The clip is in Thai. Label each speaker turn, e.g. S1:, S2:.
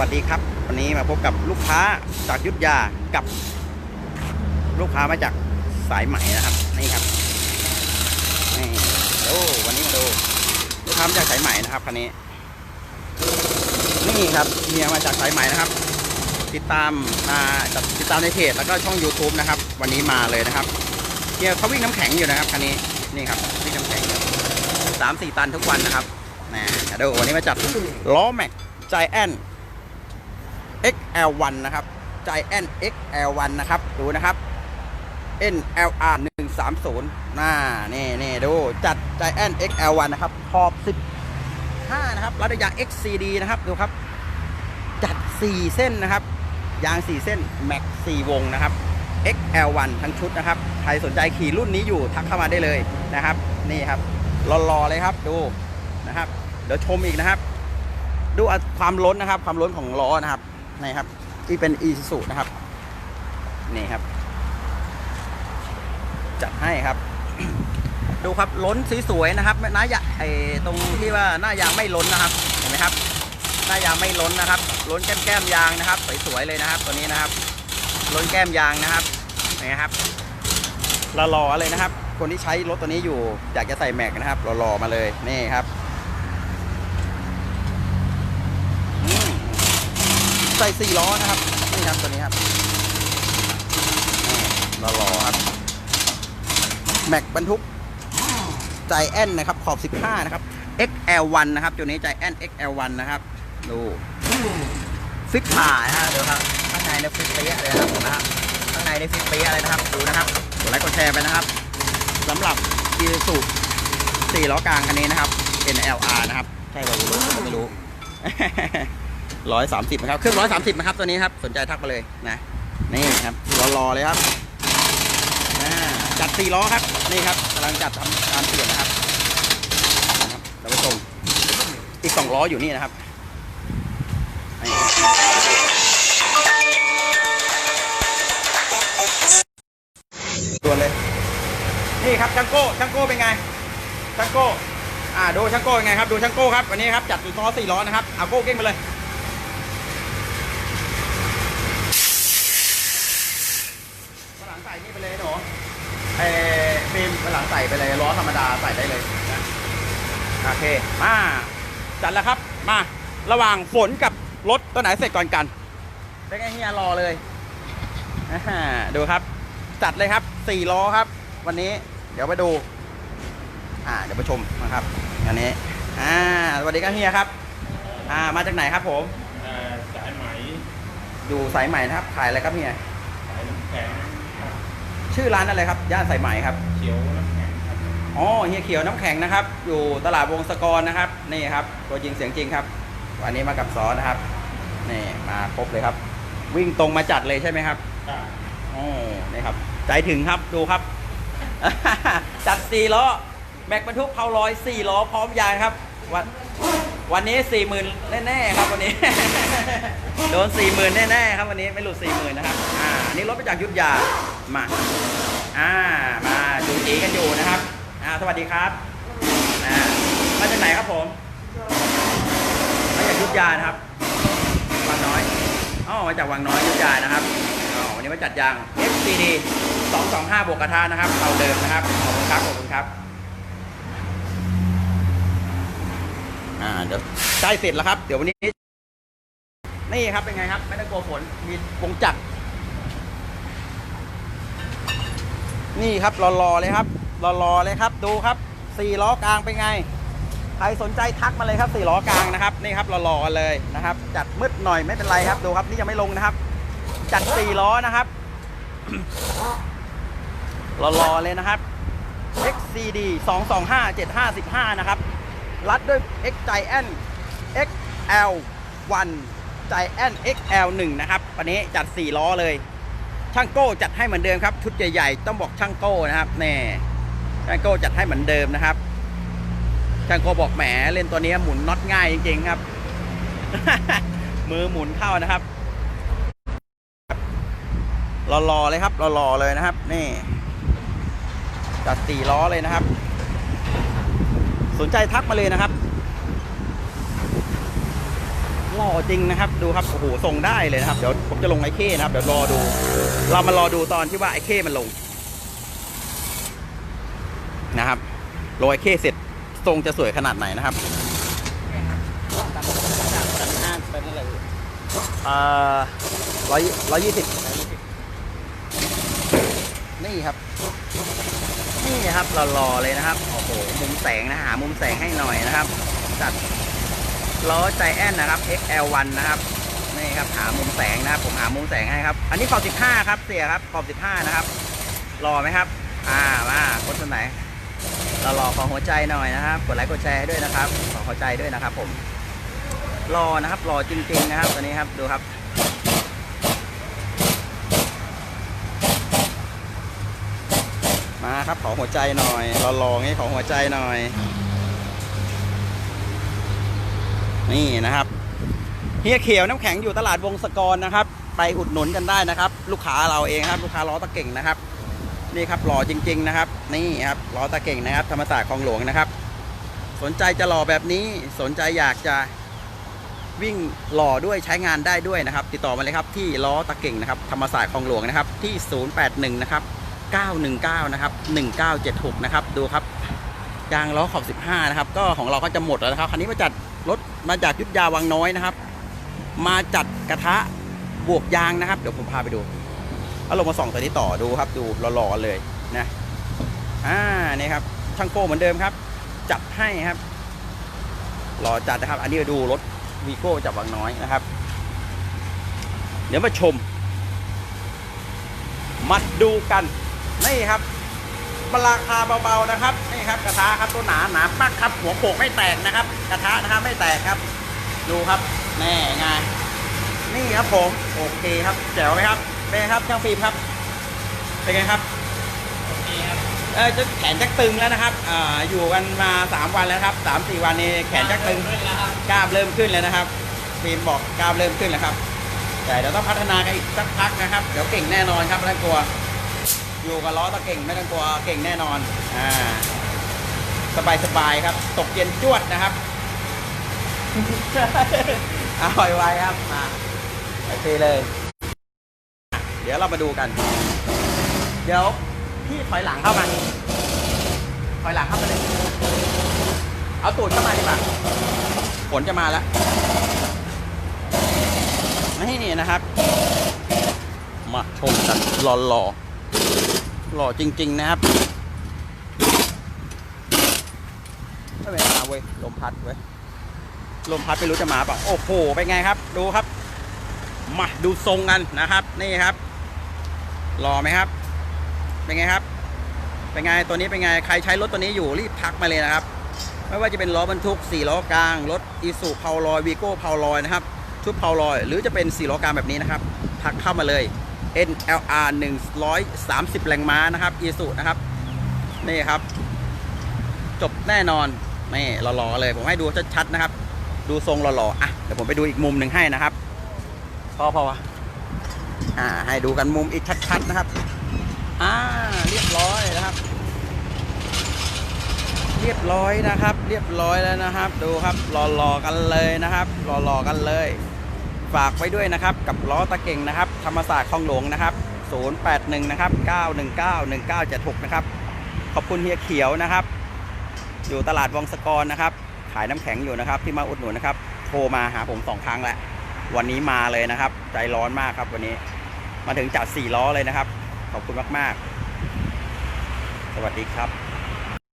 S1: วัสดีครับ วันนี้มาพบกับลูกค้าจากยุทธยากับ ลูกค้ามาจากสายไหมนะครับนี่ครับนี่ดูวันนี้มาดูลูกค้ามาจากสายไหมนะครับคันนี้ นี่ครับเมียมาจากสายไหมนะครับ ติดตามมาติดตามในเพจแล้วก็ช่อง YouTube นะครับ วันนี้มาเลยนะครับเฮียเขาวิ่งน้ำแข็งอยู่นะครับคันนี้นี่ครับวิ่งน้ำแข็งสามสี่ตันทุกวันนะครับนะดูววันนี้มาจัดล้อแม็กใจแอน XL1 นะครับ Giant XL1 นะครับ ดูนะครับ NLR 130น่านี่นี่ดู จัด Giant XL1 นะครับ ขอบ 15 นะครับรัดยาง XCD นะครับ ดูครับ จัด 4 เส้นนะครับ ยาง 4 เส้นแม็ก4วงนะครับ XL1 ทั้งชุดนะครับ ใครสนใจขี่รุ่นนี้อยู่ทักเข้ามาได้เลยนะครับ นี่ครับรอๆเลยครับ ดูนะครับ เดี๋ยวชมอีกนะครับ ดูความล้นนะครับ ความล้นของล้อนะครับ นี่ครับ ที่เป็น e ี u นะครับ นี่ครับ จัดให้ครับ ดูครับล้นสวยๆนะครับหน้ายางไอตรงที่ว่าหน้ายางไม่ล้นนะครับ เห็นไหมครับ หน้ายางไม่ล้นนะครับ ล้นแก้มยางนะครับ สวยๆเลยนะครับ ตัวนี้นะครับ ล้นแก้มยางนะครับนี่ครับหล่อๆเลยนะครับ คนที่ใช้รถตัวนี้อยู่อยากจะใส่แม็กนะครับหล่อๆมาเลยนี่ครับ อืม ใส่สี่ล้อนะครับนี่ครับตัวนี้ครับรอรอครับแม็กบรรทุกใจแอนนะครับขอบ 15 นะครับ XL1 นะครับ ตัวนี้ใจแอน XL1 นะครับดูฟิตผ่านะฮะเดี๋ยวครับข้างในเนี่ยฟิตเปี้ยเลยนะครับนะครับข้างในเนี่ยฟิตเปี้ยเลยนะครับดูนะครับกดไลค์กดแชร์ไปนะครับสำหรับอีซูสี่ล้อกลางคันนี้นะครับ NLR นะครับ ใช่ป่ะไม่รู้ผมไม่รู้ ร้อยสามสิบนะครับ เครื่องร้อยสามสิบนะครับตัวนี้ครับ สนใจทักมาเลยนะ นี่ครับรอๆเลยครับจัดสี่ล้อครับ นี่ครับกำลังจัดทำการเปลี่ยนนะครับนะครับเราไปชมอีกสองล้ออยู่นี่นะครับนี่ตัวเลย นี่ครับช่างโก้ช่างโก้เป็นไงช่างโก้อ่าดูช่างโก้ยังไงครับ ดูช่างโก้ครับ วันนี้ครับ จัดล้อสี่ล้อนะครับ เอาโก้เก้งไปเลยมาหลัง ใส่นี่ไปเลยหนูไอ้ฟิล์มมาหลังใส่ไปเลยล้อธรรมดาใส่ได้เลยนะโอเคมาจัดแล้วครับมาระหว่างฝนกับรถตัวไหนเสร็จก่อนกันเป็นไงเฮียรอเลยอ่าดูครับ จัดเลยครับสี่ล้อครับ วันนี้เดี๋ยวไปดู อ่าเดี๋ยวไปชมนะครับอันนี้อ่าสวัสดีครับเฮียครับ อ่ามาจากไหนครับผม
S2: เอ่อสายไหม
S1: อยู่สายใหม่นะครับขายอะไรครับเฮีย
S2: สายน้ำแข็งครับ
S1: ชื่อร้านอะไรครับ ย่านสายใหม่ครับ
S2: เขียวน้ำแข็งครับ
S1: อ๋อเฮียเขียวน้ำแข็งนะครับ อยู่ตลาดวงศกรนะครับ นี่ครับ ตัวจริงเสียงจริงครับ วันนี้มากับซอนะครับ นี่มาครบเลยครับ วิ่งตรงมาจัดเลยใช่ไหมครับ
S2: ครับ
S1: โอ้นี่ครับ ใจถึงครับดูครับ จัดสี่ล้อ แม็กบรรทุกเผาลอยสี่ล้อพร้อมยางครับวัน วันนี้สี่หมื่นแน่ๆครับวันนี้ โดนสี่หมื่นแน่ๆครับวันนี้ไม่หลุดสี่หมื่นนะครับอ่านนี้รถมาจากยุทธยามาอ่ามาจูจีกันอยู่นะครับอ่าสวัสดีครับอ่ามาจากไหนครับผมมาจากยุทธยานะครับวังน้อยอ๋อมาจากวังน้อยยุทธยานะครับอ๋อวันนี้มาจัดยาง FCD 225บวกกระทะนะครับเตาเดิมนะครับขอบคุณครับขอบคุณครับ อ่าเดี๋ยวใกล้เสร็จแล้วครับ เดี๋ยววันนี้ นี่ครับเป็นไงครับ ไม่ต้องกลัวฝนมีวงจักรนี่ครับรอๆเลยครับรอๆเลยครับ ดูครับสี่ล้อกลางเป็นไง ใครสนใจทักมาเลยครับสี่ล้อกลางนะครับ นี่ครับรอๆกันเลยนะครับ จัดมืดหน่อยไม่เป็นไรครับ ดูครับ นี่ยังไม่ลงนะครับ จัดสี่ล้อนะครับรอๆเลยนะครับ XCD 225 7515 นะครับ รัดด้วย X Giant XL 1 Giant XL 1นะครับวันนี้จัด 4 ล้อเลย ช่างโก้จัดให้เหมือนเดิมครับ ชุดใหญ่ๆ ต้องบอกช่างโก้นะครับแน่ช่างโก้จัดให้เหมือนเดิมนะครับ ช่างโก้บอกแหมเล่นตัวนี้หมุนน็อตง่ายจริงๆครับ มือหมุนเข้านะครับรอๆเลยครับรอๆเลยนะครับ นี่จัดสี่ล้อเลยนะครับ สนใจทักมาเลยนะครับหล่อจริงนะครับ ดูครับโอ้โหส่งได้เลยนะครับ เดี๋ยวผมจะลงไอ้เข้นะครับ เดี๋ยวรอดู เรามารอดูตอนที่ว่าไอ้เข้มันลงนะครับโรยไอเข้เสร็จทรงจะสวยขนาดไหนนะครับ
S2: ป็นอะไร
S1: เอ่อร้อยร้อยยี่สิบนี่ครับ นี่ครับหล่อๆเลยนะครับโอ้โหมุมแสงนะหามุมแสงให้หน่อยนะครับจัดล้อใจแอนนะครับ XL1 นะครับนี่ครับหามุมแสงนะครับ ผมหามุมแสงให้ครับ อันนี้ขอบ 15 ครับ เสียครับขอบ 15 นะครับรอไหมครับ อ่ามาคนคนไหนเรารอขอหัวใจหน่อยนะครับ กดไลค์กดแชร์ให้ด้วยนะครับ ขอหัวใจด้วยนะครับ ผมรอนะครับรอจริงๆนะครับตัวนี้ครับดูครับ มาครับขอหัวใจหน่อยเรอรองี้ขอหัวใจหน่อย นี่นะครับเฮียเขียวน้ำแข็งอยู่ตลาดวงศกรนะครับ ไปอุดหนุนกันได้นะครับ ลูกค้าเราเองครับ ลูกค้าล้อตะเก่งนะครับ นี่ครับหล่อจริง ๆ นะครับ นี่ครับล้อตะเก่งนะครับ ธรรมศาสตร์คลองหลวงนะครับ สนใจจะหล่อแบบนี้สนใจอยากจะวิ่งหล่อด้วยใช้งานได้ด้วยนะครับ ติดต่อมาเลยครับที่ล้อตะเก่งนะครับธรรมศาสตร์คลองหลวงนะครับที่ 081 นะครับ 919 นะครับ 1976 นะครับ ดูครับ ยางล้อขอบ 15 นะครับ ก็ของเราก็จะหมดแล้วนะครับ คันนี้มาจัดรถมาจากยุทธยาวังน้อยนะครับ มาจัดกระทะบวกยางนะครับ เดี๋ยวผมพาไปดูเอาลงมาส่องตัวนี้ต่อดูครับ ดูหล่อๆเลยนะอ่านี่ครับช่างโก้เหมือนเดิมครับ จัดให้ครับหล่อจัดนะครับ อันนี้ดูรถวีโก้จากวังน้อยนะครับ เดี๋ยวมาชมมาดูกัน นี่ครับราคาเบาๆนะครับนี่ครับกระทะครับตัวหนาหนาปักครับหัวโขกไม่แตกนะครับ กระทะนะครับไม่แตกครับ ดูครับแน่ไงนี่ครับผมโอเคครับแจ๋วไหมครับเป็นไงครับช่างฟิล์มครับเป็นไงครับ
S2: โอเคครับ
S1: เออจะแขนจักตึงแล้วนะครับอ่าอยู่กันมา3วันแล้วครับสามสี่วันนี้แขนจักตึง
S2: ขึ้นแล้วครับ
S1: กล้ามเริ่มขึ้นแล้วนะครับฟิล์มบอกกล้ามเริ่มขึ้นแล้วครับแต่เดี๋ยวต้องพัฒนากันอีกสักพักนะครับ เดี๋ยวเก่งแน่นอนครับไม่ต้องกลัว อยู่กับล้อตะเก่งไม่ต้องกลัวเก่งแน่นอนอ่าสบายสบายครับ ตกเย็นจวดนะครับเอาไวครับมาโอเคเลย เดี๋ยวเรามาดูกัน เดี๋ยวพี่ถอยหลังเข้ามาถอยหลังเข้ามาเลยเอาตูดเข้ามาดีกว่าฝนจะมาแล้วนี่นะครับ มาชมกันหล่อหล่อๆ หล่อจริง ๆ นะครับไม่เป็นมาเว้ยลมพัดเว้ยลมพัดไม่รู้จะมาเปล่ะโอ้โหเป็นไงครับ ดูครับ มาดูทรงกันนะครับ นี่ครับ หล่อไหมครับ เป็นไงครับ เป็นไงตัวนี้เป็นไงใครใช้รถตัวนี้อยู่รีบทักมาเลยนะครับ ไม่ว่าจะเป็นล้อบรรทุก4ล้อกลางรถอีซูเพาลอยวีโก้เพาลอยนะครับชุดเพาลอย หรือจะเป็น4ล้อกลางแบบนี้นะครับทักเข้ามาเลย NLR 130 แรงม้านะครับอีซูนะครับ นี่ครับ จบแน่นอนนี่หล่อๆเลย ผมให้ดูชัดๆนะครับ ดูทรงหล่อๆอะเดี๋ยวผมไปดูอีกมุมหนึ่งให้นะครับ พอพอวะอ่า ให้ดูกันมุมอีกชัดๆนะครับ อ่า เรียบร้อยนะครับ เรียบร้อยนะครับ เรียบร้อยแล้วนะครับ ดูครับรอๆกันเลยนะครับรอๆกันเลย ฝากไว้ด้วยนะครับ กับล้อตะเก่งนะครับ ธรรมศาสตร์คลองหลวงนะครับ 081 นะครับ 919 1976 นะครับ ขอบคุณเฮียเขียวนะครับ อยู่ตลาดวังสกรนะครับ ขายน้ำแข็งอยู่นะครับ ที่มาอุดหนุนนะครับ โทรมาหาผมสองครั้งแล้ว วันนี้มาเลยนะครับ ใจร้อนมากครับวันนี้ มาถึงจัดสี่ล้อเลยนะครับ ขอบคุณมาก ๆ สวัสดีครับ